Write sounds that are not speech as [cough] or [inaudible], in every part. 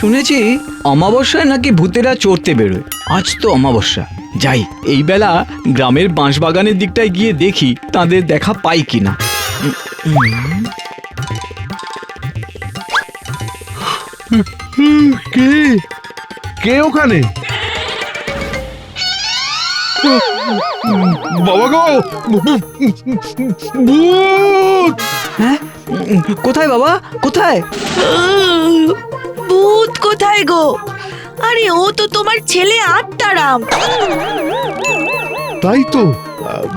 শুনেছি অমাবস্যায় নাকি ভূতেরা চড়তে বেরোয়। আজ তো অমাবস্যা। যাই এই বেলা গ্রামের বাঁশবাগানের দিকটায় গিয়ে দেখি তাদের দেখা পাই কিনা। কে? কে ওখানে? বাবা গো! ভূত! হ্যাঁ? কোথায় বাবা? কোথায়? ভূত কোথায় গো? আরে ও তো তোমার ছেলে আত্মারাম। তাই তো।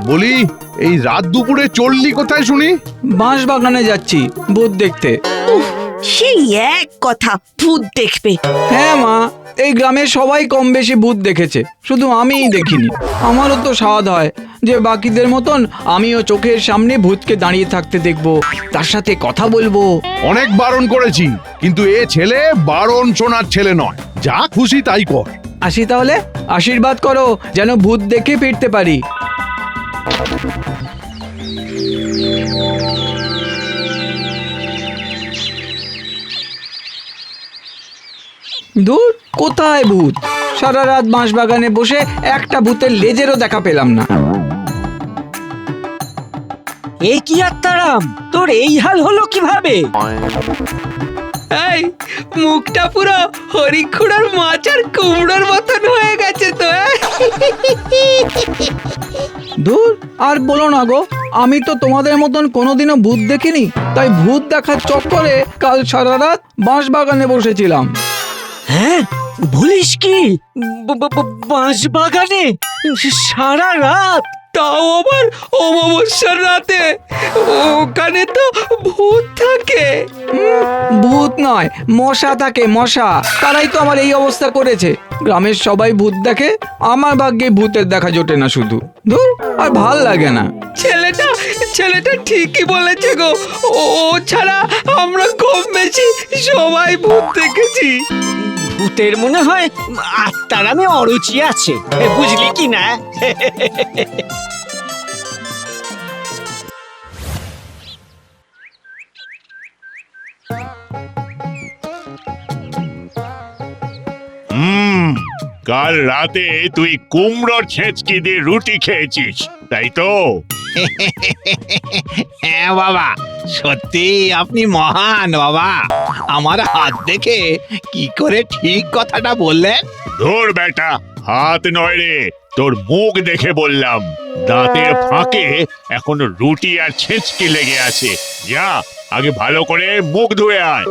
বলি এই রাত দুপুরে চললি কোথায় শুনি? বাঁশবাগানে যাচ্ছি ভূত দেখতে। উফ, সেই এক কথা ভূত দেখবে। হ্যাঁ মা এই গ্রামের সবাই কম বেশি ভূত দেখেছে। শুধু আমিই দেখিনি। আমারও তো স্বাদ হয় যে বাকিদের মতন আমিও চোখের সামনে ভূতকে দাঁড়িয়ে থাকতে দেখব। তার সাথে কথা বলব। অনেক বারণ করেছি কিন্তু এ ছেলে বারণ শোনার ছেলে নয়। যা খুশি তাই কর। আসি তাহলে? আশীর্বাদ করো যেন ভূত দেখে ফিরতে পারি। দূর? কোথায় ভূত? সারা রাত বাঁশবাগানে বসে একটা ভূতের লেজেরও দেখা পেলাম না। এ কি আত্মারাম? তোর এই হাল হলো কীভাবে? এই মুখটা পুরো হরিখুড়ার মাছ আর কুমড়োর মতন হয়ে গেছে তো দূর? আর বলো না গো আমি তো তোমাদের মতন কোনোদিনও ভূত দেখিনি তাই ভূত দেখার চক্করে কাল সারা রাত বাঁশ বাগানে বসেছিলাম। হ্যাঁ বলিস কি? বাঁশ বাগানে সারা রাত তাও আবার অমাবস্যার রাতে। ওখানে তো ভূত থাকে। ভূত নয় মশা থাকে মশা। তারাই তো আমার এই অবস্থা করেছে। গ্রামের সবাই ভূত দেখে আমার ভাগ্যে ভূতের দেখা জোটে না শুধু। ধুর আর ভালো লাগে না। ছেলেটা ছেলেটা ঠিকই বলেছে গো। ও ছাড়া আমরা কম বেশি সবাই ভূত দেখেছি। ভূতের মনে হয় আত্মারামে অরুচি আছে। বুঝলি কি না? হুম কাল রাতে তুই কুমড়োর ছেঁচকি দিয়ে রুটি খেয়েছিস তাই তো? [laughs] হ্যাঁ বাবা। সত্যি, আপনি মহান, বাবা। আমার হাত দেখে কি করে ঠিক কথাটা বললেন? ধর বেটা, হাত নয় রে, তোর মুখ দেখে বললাম। দাঁতের ফাঁকে এখন রুটি আর ছেঁচকি লেগে আছে। যা, আগে ভালো করে মুখ ধুয়ে আয়।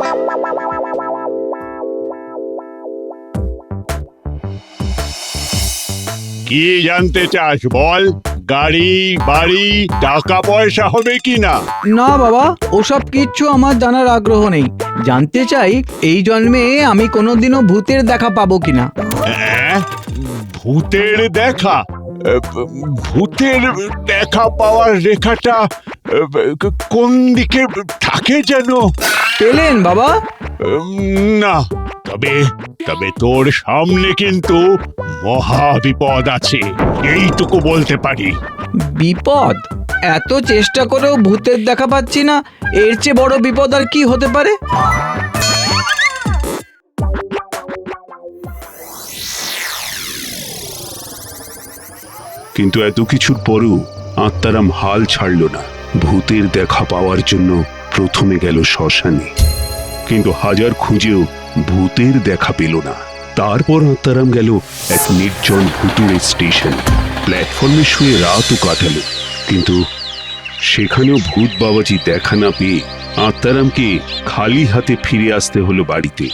কি জানতে চাস বল? গাড়ি বাড়ি টাকা পয়সা হবে কি না? না বাবা ওসব কিচ্ছু আমার জানার আগ্রহ নেই। জানতে চাই এই জন্মে আমি কোনোদিনও ভূতের দেখা পাবো কিনা? অ্যাঁ? ভূতের দেখা? ভূতের দেখা পাওয়ার রেখাটা কোন দিকে থাকে যেন? পেলেন বাবা? উম, না। তবে তবে তোর সামনে কিন্তু মহা বিপদ আছে। এইটুকু বলতে পারি। বিপদ? এত চেষ্টা করেও ভূতের দেখা পাচ্ছি না। এর চেয়ে বড় বিপদ আর কি হতে পারে? কিন্তু এত কিছুর পরও আত্মারাম হাল ছাড়ল না। ভূতের দেখা পাওয়ার জন্য প্রথমে গেল শ্মশানে। কিন্তু হাজার খুঁজেও ভূতের দেখা পেল না। তারপর আত্মারাম গেল এক নির্জন ভুতুড়ে স্টেশন। প্ল্যাটফর্মে শুয়ে রাতও কাটালো। কিন্তু সেখানেও ভূত বাবাজি দেখা না পেয়ে আত্মারামকে খালি হাতে ফিরে আসতে হলো বাড়িতে।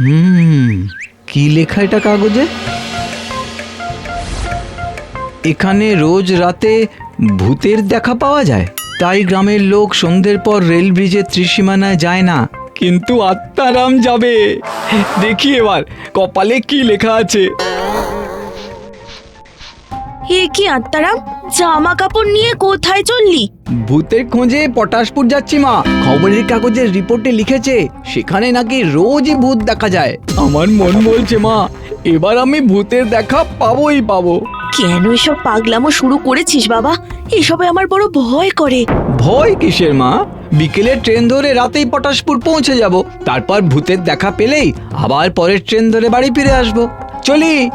হুম, কি লেখা এটা কাগজে? এখানে রোজ রাতে ভূতের দেখা পাওয়া যায়। তাই গ্রামের লোক সন্ধ্যের পর রেল ব্রিজের ত্রিসীমানায় যায় না। কিন্তু আত্মারাম যাবে। দেখি এবার কপালে কি লেখা আছে? এ কি আত্মারাম? জামা কাপড় নিয়ে কোথায় চললি? ভূতের খোঁজে পটাশপুর যাচ্ছি মা। খবরের কাগজের রিপোর্টে লিখেছে সেখানে নাকি রোজই ভূত দেখা যায়। আমার মন বলছে মা এবার আমি ভূতের দেখা পাবোই পাবো। কেন এসব পাগলামো শুরু করেছিস বাবা? এসবে আমার বড় ভয় করে। ভয় কিসের মা? বিকেলে ট্রেন ধরে রাতেই পটাশপুর পৌঁছে যাব। তারপর ভূতের দেখা পেলেই আবার পরের ট্রেন ধরে বাড়ি ফিরে আসব। চলি।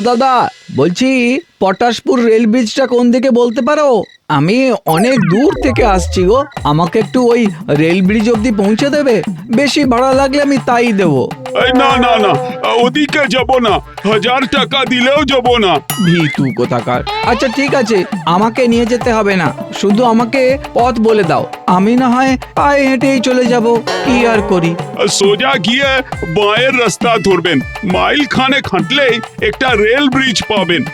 দাদা বলছি পটাশপুর রেল ব্রিজটা কোন দিকে বলতে পারো? আমি অনেক দূর থেকে আসছি গো। আমাকে একটু ওই রেল ব্রিজ অবধি পৌঁছে দেবে। বেশি ভাড়া লাগলে আমি তাই দেবো। এই না না না ওদিকে যাব না। হাজার টাকা দিলেও যাব না। ভিতু কোথাকার। আচ্ছা ঠিক আছে আমাকে নিয়ে যেতে হবে না। শুধু আমাকে পথ বলে দাও। আমি না হয় পায়ে হেঁটেই চলে যাব। কি আর করি? সোজা গিয়ে বাঁয়ের রাস্তা ধরবেন। মাইল খানে খাটলেই একটা রেল ব্রিজ পাবেন।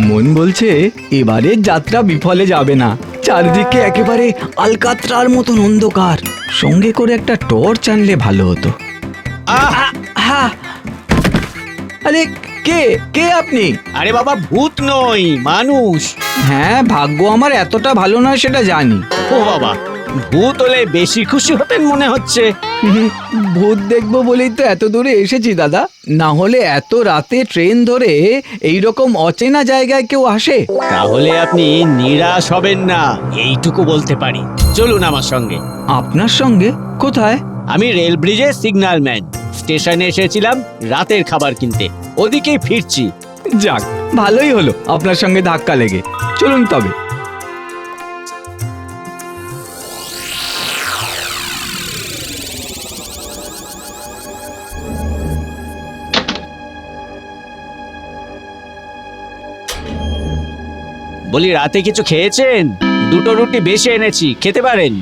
মন বলছে এবারের যাত্রা বিফলে যাবে না। চারিদিকে একেবারে আলকাত্রার মতন অন্ধকার। সঙ্গে করে একটা টর্চ আনলে ভালো হতো। আহা! আরে কে? কে আপনি? আরে বাবা ভূত নই মানুষ। হ্যাঁ ভাগ্য আমার এতটা ভালো নয় সেটা জানি। ও বাবা ভূত হলে বেশি খুশি হতেন মনে হচ্ছে। ভূত দেখব বলেই তো এত দূরে এসেছি দাদা। না হলে এত রাতে ট্রেন ধরে এই রকম অচেনা জায়গায় কেউ আসে? তাহলে আপনি নিরাশ হবেন না এইটুকু বলতে পারি। চলুন আমার সঙ্গে। আপনার সঙ্গে? কোথায়? আমি রেল ব্রিজে সিগন্যাল ম্যান। স্টেশনে এসেছিলাম রাতের খাবার কিনতে। ওদিকেই ফিরছি। যাক ভালোই হলো। আপনার সঙ্গে ধাক্কা লেগে। চলুন তবে। বলি রাতে কিছু খেয়েছেন? দুটো রুটি বেশি এনেছি খেতে পারেন?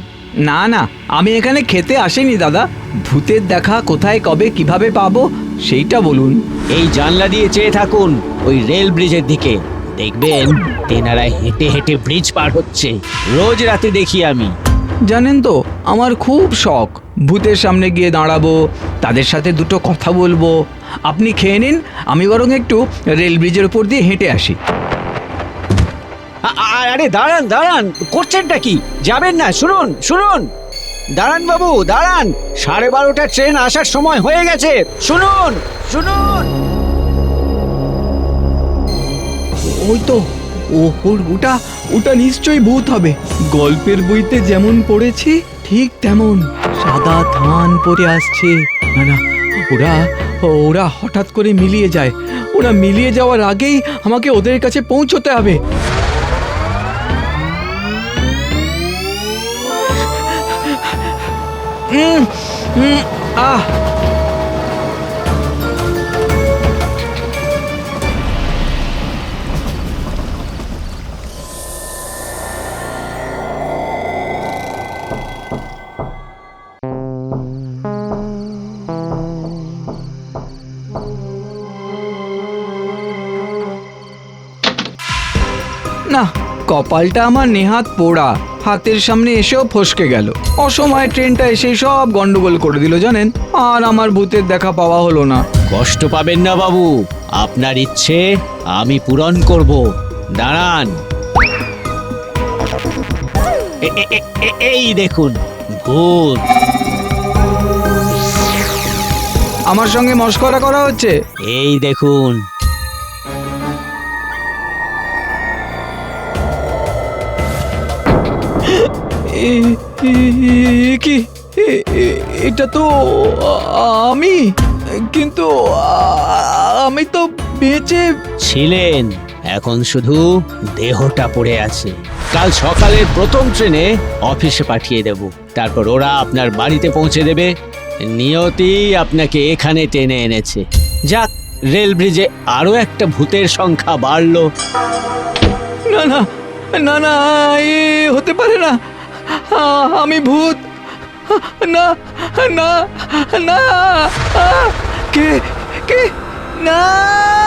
না না আমি এখানে খেতে আসিনি দাদা। ভূতের দেখা কোথায় কবে কীভাবে পাবো সেইটা বলুন। এই জানলা দিয়ে চেয়ে থাকুন ওই রেল ব্রিজের দিকে। দেখবেন তেনারা হেঁটে হেঁটে ব্রিজ পার হচ্ছে। রোজ রাতে দেখি আমি। জানেন তো আমার খুব শখ। ভূতের সামনে গিয়ে দাঁড়াবো তাদের সাথে দুটো কথা বলব। আপনি খেয়ে নিন আমি বরং একটু রেল ব্রিজের উপর দিয়ে হেঁটে আসি। আরে দাঁড়ান দাঁড়ান। করছেনটা কি? যাবেন না, শুনুন শুনুন। দাঁড়ান বাবু, দাঁড়ান। সাড়ে বারোটা ট্রেন আসার সময় হয়ে গেছে। শুনুন শুনুন। ওই তো ও ওর- ওটা ওটা নিশ্চয়ই ভূত হবে। গল্পের বইতে যেমন পড়েছি, ঠিক তেমন। সাদা ধান পরে আসছে। না না, ওরা ওরা হঠাৎ করে মিলিয়ে যায়। ওরা মিলিয়ে যাওয়ার আগেই আমাকে ওদের কাছে পৌঁছতে হবে। উম, উম, আহ না কপালটা আমার নেহাত পোড়া হাতের সামনে এসেও ফসকে গেল। অসময়ে ট্রেনটা এসে সব গন্ডগোল করে দিল জানেন? আর আমার ভূতের দেখা পাওয়া হলো না। কষ্ট পাবেন না বাবু। আপনার ইচ্ছে আমি পূরণ করব। দাঁড়ান। এই দেখুন ভূত। আমার সঙ্গে মস্করা করা হচ্ছে? এই দেখুন কি? এটা তো আমি। কিন্তু আমি তো বেঁচে ছিলেন। এখন শুধু দেহটা পড়ে আছে। কাল সকালের প্রথম ট্রেনে অফিসে পাঠিয়ে দেব। তারপর ওরা আপনার বাড়িতে পৌঁছে দেবে। নিয়তি আপনাকে এখানে টেনে এনেছে। যাক রেল ব্রিজে আরও একটা ভূতের সংখ্যা বাড়লো। না না না না এ হতে পারে না। আমি ভূত। না না না। কে কে? না।